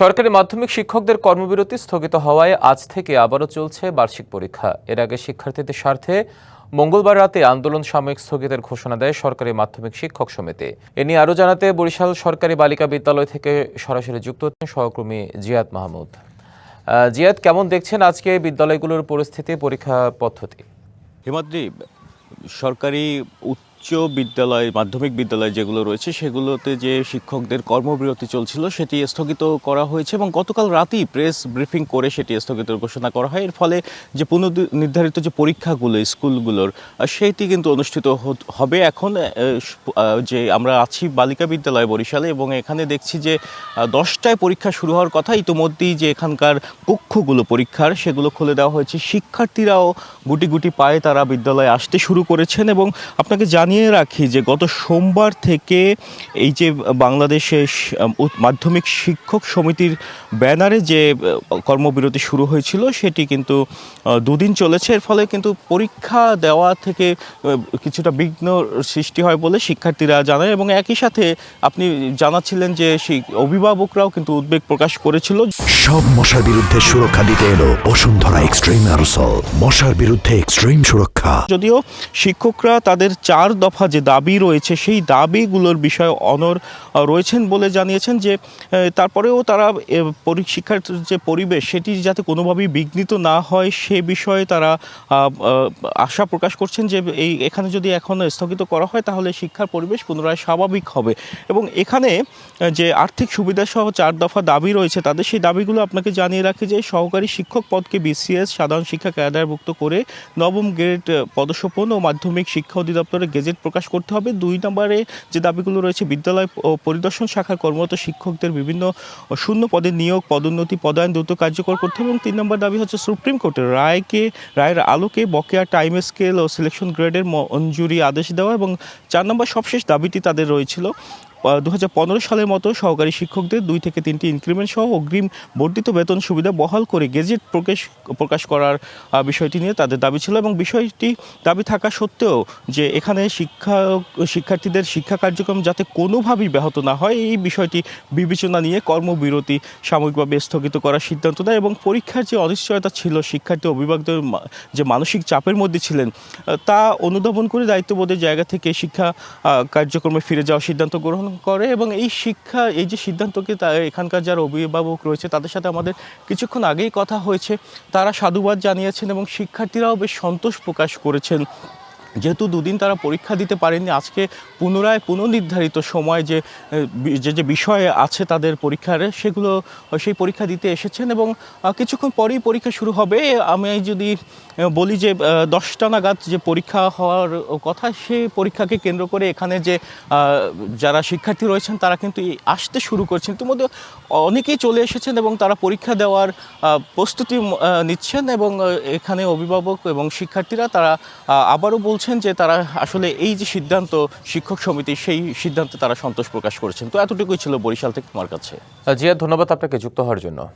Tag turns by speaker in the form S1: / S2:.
S1: সরকারি মাধ্যমিক শিক্ষকদের কর্মবিরতি স্থগিত হওয়ায় আজ থেকে আবারও চলছে বার্ষিক পরীক্ষা। এর আগে শিক্ষার্থীদের স্বার্থে মঙ্গলবার রাতে আন্দোলন সাময়িক স্থগিতের ঘোষণা দেয় সরকারি মাধ্যমিক শিক্ষক সমিতি। এ নিয়ে আরও জানাতে বরিশাল সরকারি বালিকা বিদ্যালয় থেকে সরাসরি যুক্ত হচ্ছেন সহকর্মী জিয়াদ মাহমুদ। জিয়াদ, কেমন দেখছেন আজকে বিদ্যালয়গুলোর পরিস্থিতি, পরীক্ষা পদ্ধতি?
S2: হিমাদ্রি, সরকারি উচ্চ বিদ্যালয়, মাধ্যমিক বিদ্যালয় যেগুলো রয়েছে, সেগুলোতে যে শিক্ষকদের কর্মবিরতি চলছিল, সেটি স্থগিত করা হয়েছে এবং গতকাল রাতেই প্রেস ব্রিফিং করে সেটি স্থগিত ঘোষণা করা হয়। এর ফলে যে পুনর্নির্ধারিত যে পরীক্ষাগুলো, স্কুলগুলোর সেটি কিন্তু অনুষ্ঠিত হবে এখন যে আমরা আছি বালিকা বিদ্যালয় বরিশালে এবং এখানে দেখছি যে দশটায় পরীক্ষা শুরু হওয়ার কথা। ইতোমধ্যেই যে এখানকার কক্ষগুলো পরীক্ষার, সেগুলো খুলে দেওয়া হয়েছে। শিক্ষার্থীরাও গুটি গুটি পায়ে তারা বিদ্যালয়ে আসতে শুরু করেছেন এবং আপনাকে জানিয়ে রাখি যে গত সোমবার থেকে এই যে বাংলাদেশে মাধ্যমিক শিক্ষক সমিতির ব্যানারে যে কর্মবিরতি শুরু হয়েছিল সেটি কিন্তু দুদিন চলেছে। এর ফলে কিন্তু পরীক্ষা দেওয়া থেকে কিছুটা বিঘ্ন সৃষ্টি হয় বলে শিক্ষার্থীরা জানায় এবং একই সাথে আপনি জানাচ্ছিলেন যে সেই অভিভাবকরাও কিন্তু উদ্বেগ প্রকাশ করেছিল।
S3: সব মশার বিরুদ্ধে সুরক্ষা দিতে এলো বসুন্ধরা এক্সট্রিম মশার বিরুদ্ধে এক্সট্রিম সুরক্ষা।
S2: যদিও শিক্ষকরা তাদের চার দফা যে দাবি রয়েছে সেই দাবিগুলোর বিষয়ে অনর রয়েছেন বলে জানিয়েছেন যে তারপরেও তারা শিক্ষার যে পরিবেশ সেটি যাতে কোনোভাবেই বিঘ্নিত না হয় সে বিষয়ে তারা আশা প্রকাশ করছেন যে এই এখানে যদি এখন স্থগিত করা হয় তাহলে শিক্ষার পরিবেশ পুনরায় স্বাভাবিক হবে। এবং এখানে যে আর্থিক সুবিধা সহ চার দফা দাবি রয়েছে তাদের সেই দাবিগুলো আপনাকে জানিয়ে রাখি যে সহকারী শিক্ষক পদকে বিসিএস সাধারণ শিক্ষা ক্যাডারভুক্ত করে নবম গ্রেড আহ, পদসোপন ও মাধ্যমিক শিক্ষা অধিদপ্তরের গেজেট প্রকাশ করতে হবে। দুই নম্বরে যে দাবিগুলো রয়েছে, বিদ্যালয় পরিদর্শন শাখার কর্মরত শিক্ষকদের বিভিন্ন শূন্য পদে নিয়োগ, পদোন্নতি, পদায়ন দ্রুত কার্যকর করতে হবে এবং তিন নম্বর দাবি হচ্ছে সুপ্রিম কোর্টের রায়কে, রায়ের আলোকে বকেয়া টাইম স্কেল ও সিলেকশন গ্রেডের মঞ্জুরি আদেশ দেওয়া এবং চার নম্বর সবশেষ দাবিটি তাদের রয়েছিল। দু হাজার পনেরো সালের মতো সহকারী শিক্ষকদের দুই থেকে তিনটি ইনক্রিমেন্ট সহ অগ্রিম বর্ধিত বেতন সুবিধা বহাল করে গেজেট প্রকাশ প্রকাশ করার বিষয়টি নিয়ে তাদের দাবি ছিল এবং বিষয়টি দাবি থাকা সত্ত্বেও যে এখানে শিক্ষা, শিক্ষার্থীদের শিক্ষা কার্যক্রম যাতে কোনোভাবেই ব্যাহত না হয়, এই বিষয়টি বিবেচনা নিয়ে কর্মবিরতি সাময়িকভাবে স্থগিত করার সিদ্ধান্ত নেয় এবং পরীক্ষার যে অনিশ্চয়তা ছিল, শিক্ষার্থী অভিভাবকদের যে মানসিক চাপের মধ্যে ছিলেন তা অনুধাবন করে দায়িত্ববোধের জায়গা থেকে শিক্ষা কার্যক্রমে ফিরে যাওয়ার সিদ্ধান্ত গ্রহণ করে এবং এই শিক্ষা, এই যে সিদ্ধান্তকে এখানকার যারা অভিভাবক রয়েছে, তাদের সাথে আমাদের কিছুক্ষণ আগেই কথা হয়েছে। তারা সাধুবাদ জানিয়েছেন এবং শিক্ষার্থীরাও বেশ সন্তোষ প্রকাশ করেছেন। যেহেতু দুদিন তারা পরীক্ষা দিতে পারেননি, আজকে পুনরায় পুনর্নির্ধারিত সময় যে যে যে বিষয় আছে তাদের পরীক্ষার, সেগুলো সেই পরীক্ষা দিতে এসেছেন এবং কিছুক্ষণ পরেই পরীক্ষা শুরু হবে। আমি যদি বলি যে দশটা নাগাদ যে পরীক্ষা হওয়ার কথা, সেই পরীক্ষাকে কেন্দ্র করে এখানে যে যারা শিক্ষার্থী রয়েছেন, তারা কিন্তু আসতে শুরু করছেন। ইতিমধ্যে অনেকেই চলে এসেছেন এবং তারা পরীক্ষা দেওয়ার প্রস্তুতি নিচ্ছেন এবং এখানে অভিভাবক এবং শিক্ষার্থীরা তারা আবারও বলছেন যে তারা আসলে এই যে সিদ্ধান্ত শিক্ষক সমিতি, সেই সিদ্ধান্তে তারা সন্তোষ প্রকাশ করেছেন। তো এতটুকুই ছিল বরিশাল থেকে আমার কাছে।
S1: জিয়া, ধন্যবাদ আপনাকে যুক্ত হওয়ার জন্য।